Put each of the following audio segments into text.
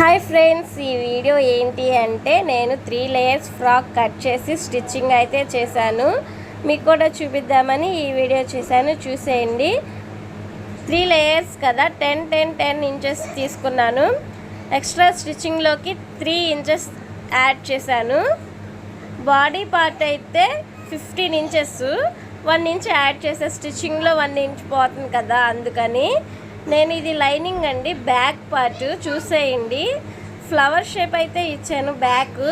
Hi friends ఈ video ఏంటి అంటే నేను త్రీ లేయర్స్ ఫ్రాక్ కట్ చేసి స్టిచ్చింగ్ అయితే చేశాను. మీకు కూడా చూపిద్దామని ఈ వీడియో చేశాను చూసేయండి. త్రీ లేయర్స్ కదా టెన్ టెన్ టెన్ ఇంచెస్ తీసుకున్నాను. ఎక్స్ట్రా స్టిచ్చింగ్లోకి త్రీ ఇంచెస్ యాడ్ చేశాను. బాడీ పార్ట్ అయితే fifteen inches. One inch add చేసే స్టిచ్చింగ్లో వన్ ఇంచ్ పోతుంది కదా అందుకని నేను ఇది లైనింగ్ అండి బ్యాక్ పార్ట్ చూసేయండి. ఫ్లవర్ షేప్ అయితే ఇచ్చాను బ్యాక్.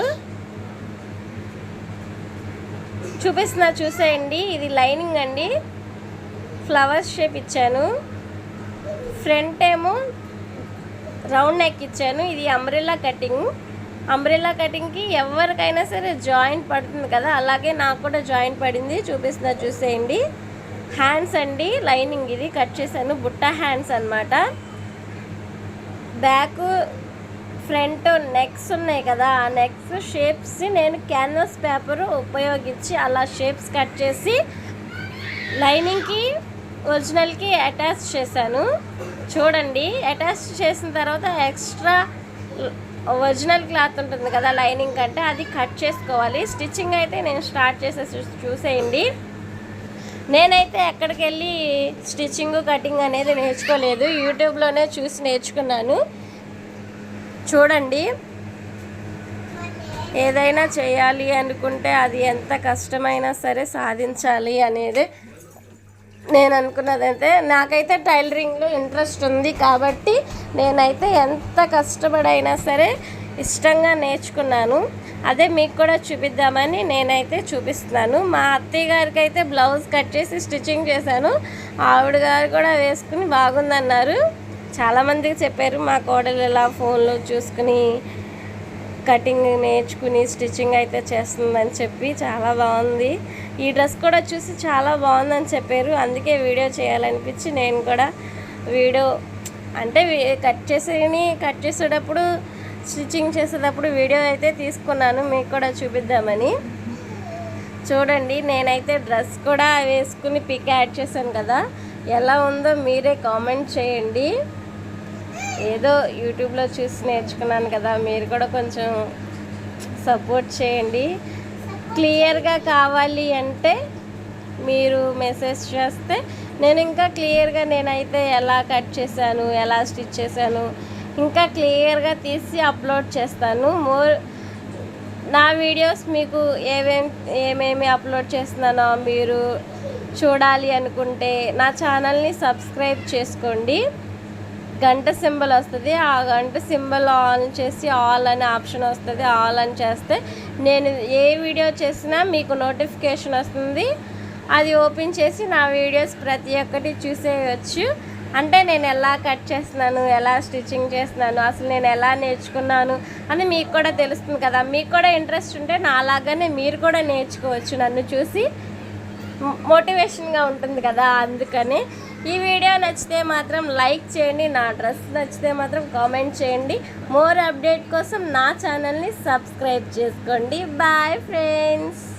చూపిస్తున్నా చూసేయండి. ఇది లైనింగ్ అండి. ఫ్లవర్ షేప్ ఇచ్చాను. ఫ్రంట్ ఏమో రౌండ్ నెక్ ఇచ్చాను. ఇది అంబ్రెల్లా కటింగ్ అంబ్రెల్లా కటింగ్కి ఎవరికైనా సరే జాయింట్ పడుతుంది కదా అలాగే నాకు కూడా జాయింట్ పడింది. చూపిస్తున్నా చూసేయండి. హ్యాండ్స్ అండి లైనింగ్ ఇది. కట్ చేశాను. బుట్ట హ్యాండ్స్ అన్నమాట. బ్యాక్ ఫ్రంట్ నెక్స్ ఉన్నాయి కదా. ఆ నెక్స్ షేప్స్ నేను క్యాన్వాస్ పేపర్ ఉపయోగించి అలా షేప్స్ కట్ చేసి లైనింగ్కి ఒరిజినల్కి అటాచ్ చేశాను. చూడండి. అటాచ్ చేసిన తర్వాత ఎక్స్ట్రా ఒరిజినల్ క్లాత్ ఉంటుంది కదా లైనింగ్ కంటే అది కట్ చేసుకోవాలి. స్టిచ్చింగ్ అయితే నేను స్టార్ట్ చేసే చూసేయండి. నేనైతే ఎక్కడికి వెళ్ళి స్టిచ్చింగ్ కటింగ్ అనేది నేర్చుకోలేదు. యూట్యూబ్లోనే చూసి నేర్చుకున్నాను. చూడండి. ఏదైనా చేయాలి అనుకుంటే అది ఎంత కష్టమైనా సరే సాధించాలి అనేది నేను అనుకున్నదైతే. నాకైతే టైలరింగ్లో ఇంట్రెస్ట్ ఉంది కాబట్టి నేనైతే ఎంత కష్టపడైనా సరే ఇష్టంగా నేర్చుకున్నాను. అదే మీకు కూడా చూపిద్దామని నేనైతే చూపిస్తున్నాను. మా అత్తయ్య గారికి అయితే బ్లౌజ్ కట్ చేసి స్టిచ్చింగ్ చేశాను. ఆవిడ గారు కూడా వేసుకుని బాగుందన్నారు. చాలామందికి చెప్పారు మా కోడలు ఇలా ఫోన్లో చూసుకుని కటింగ్ నేర్చుకుని స్టిచ్చింగ్ అయితే చేస్తుందని చెప్పి చాలా బాగుంది. ఈ డ్రెస్ కూడా చూసి చాలా బాగుందని చెప్పారు. అందుకే వీడియో చేయాలనిపించి నేను కూడా వీడియో అంటే కట్ చేసి కట్ చేసేటప్పుడు స్టిచ్చింగ్ చేసేటప్పుడు వీడియో అయితే తీసుకున్నాను మీకు కూడా చూపిద్దామని. చూడండి నేనైతే డ్రెస్ కూడా వేసుకుని పిక్ యాడ్ చేశాను కదా. ఎలా ఉందో మీరే కామెంట్ చేయండి. ఏదో యూట్యూబ్లో చూసి నేర్చుకున్నాను కదా మీరు కూడా కొంచెం సపోర్ట్ చేయండి. క్లియర్గా కావాలి అంటే మీరు మెసేజ్ చేస్తే నేను ఇంకా క్లియర్గా నేనైతే ఎలా కట్ చేశాను ఎలా స్టిచ్ చేశాను ఇంకా క్లియర్గా తీసి అప్లోడ్ చేస్తాను. మోర్ నా వీడియోస్ మీకు ఏమేం ఏమేమి అప్లోడ్ చేస్తున్నానో మీరు చూడాలి అనుకుంటే నా ఛానల్ని సబ్స్క్రైబ్ చేసుకోండి. గంట సింబల్ వస్తుంది. ఆ గంట సింబల్ ఆన్ చేసి ఆల్ అనే ఆప్షన్ వస్తుంది. ఆల్ అని చేస్తే నేను ఏ వీడియో చేసినా మీకు నోటిఫికేషన్ వస్తుంది. అది ఓపెన్ చేసి నా వీడియోస్ ప్రతి ఒక్కటి చూసేయచ్చు. అంటే నేను ఎలా కట్ చేస్తున్నాను ఎలా స్టిచ్చింగ్ చేస్తున్నాను అసలు నేను ఎలా నేర్చుకున్నాను అని మీకు కూడా తెలుస్తుంది కదా. మీకు కూడా ఇంట్రెస్ట్ ఉంటే నాలాగానే మీరు కూడా నేర్చుకోవచ్చు. నన్ను చూసి మోటివేషన్గా ఉంటుంది కదా అందుకని. ఈ వీడియో నచ్చితే మాత్రం లైక్ చేయండి నా డ్రెస్ నచ్చితే మాత్రం కామెంట్ చేయండి. మోర్ అప్డేట్ కోసం నా ఛానల్ని సబ్స్క్రైబ్ చేసుకోండి. Bye friends.